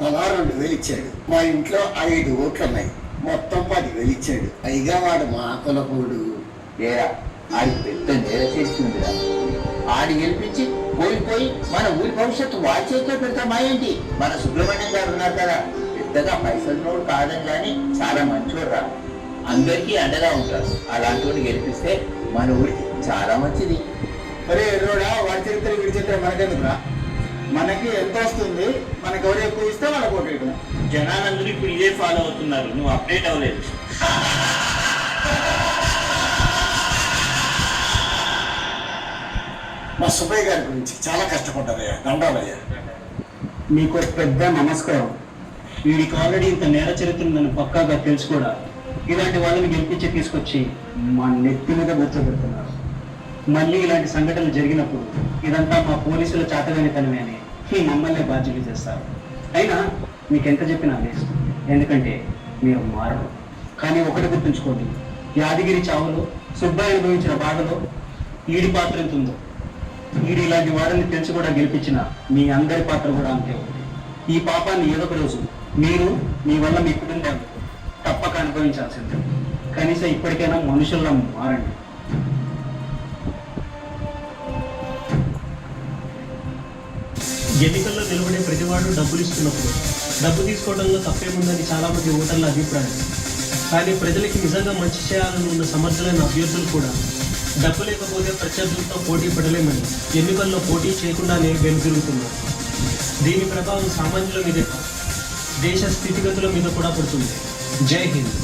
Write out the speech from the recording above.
తలా రెండు వేలు ఇచ్చాడు. మా ఇంట్లో ఐదు ఓట్లు ఉన్నాయి మొత్తం పది వేలు ఇచ్చాడు. పైగా వాడు మా కులపోడు ఏరా ఆడి పెద్ద నేర చేస్తుందిరా ఆడి గెలిపించి పోయిపోయి మన ఊరి భవిష్యత్తు వాడి చేతిలో పెడతామా ఏంటి? మన సుబ్రహ్మణ్యం గారు ఉన్నారు కదా. పెద్దగా పైసలు కాదని కానీ చాలా మంచోడురా. అందరికీ అండగా ఉంటారు. అలాంటి గెలిపిస్తే మన ఊరికి చాలా మంచిది. అరే ఎర్రోడా వాడి చరిత్ర వీడి చరిత్ర మనకెందుకురా? మనకి ఎంత వస్తుంది మనకి ఎవరు ఎక్కువ జనాలందరూ ఇప్పుడు ఇదే ఫాలో అవుతున్నారు. నువ్వు అప్డేట్ అవ్వలేదు. మా సుబ్బయ్య గారి గురించి చాలా కష్టపడ్డారయ్యా దండాలయ్యా. మీకు ఒక పెద్ద నమస్కారం. వీడికి ఆల్రెడీ ఇంత నేర చరిత్ర ఉందని పక్కాగా తెలుసు కూడా. ఇలాంటి వాళ్ళని గెలిపించి తీసుకొచ్చి మా నెత్తి మీద కూర్చోబెడుతున్నారు. మళ్ళీ ఇలాంటి సంఘటనలు జరిగినప్పుడు ఇదంతా మా పోలీసుల చాతగానితనమే అని ఈ మమ్మల్ని బాధ్యులు చేస్తారు. అయినా మీకు ఎంత చెప్పినా వేస్ట్ ఎందుకంటే మీరు మారరు. కానీ ఒకటి గుర్తుంచుకోండి. యాదగిరి చావులో సుబ్బాయి అనుభవించిన బాధలో ఈడి పాత్ర ఎంత ఉందో ఈడు ఇలాంటి వారిని తెలిసి కూడా గెలిపించిన మీ అందరి పాత్ర కూడా అంతే ఉంది. ఈ పాపాన్ని ఏదో ఒక రోజు మీరు మీ వల్ల మీ కుటుంబాలు తప్పక అనుభవించాల్సిందే. కనీసం ఇప్పటికైనా మనుషుల్లో మారండి. ఎన్నికల్లో నిలబడే ప్రతివాడు డబ్బులు ఇస్తున్నప్పుడు డబ్బు తీసుకోవడంలో తప్పేముందని చాలా మంది ఓటర్ల అభిప్రాయం. కానీ ప్రజలకి నిజంగా మంచి చేయాలని ఉన్న సమర్థులైన అభ్యర్థులు కూడా డబ్బు లేకపోతే ప్రత్యర్థులతో పోటీ పడలేమని ఎన్నికల్లో పోటీ చేయకుండానే వెనుతిరుగుతున్నారు దీని ప్రభావం సామాన్యుల మీదే దేశ స్థితిగతుల మీద కూడా పడుతుంది. జై హింద్.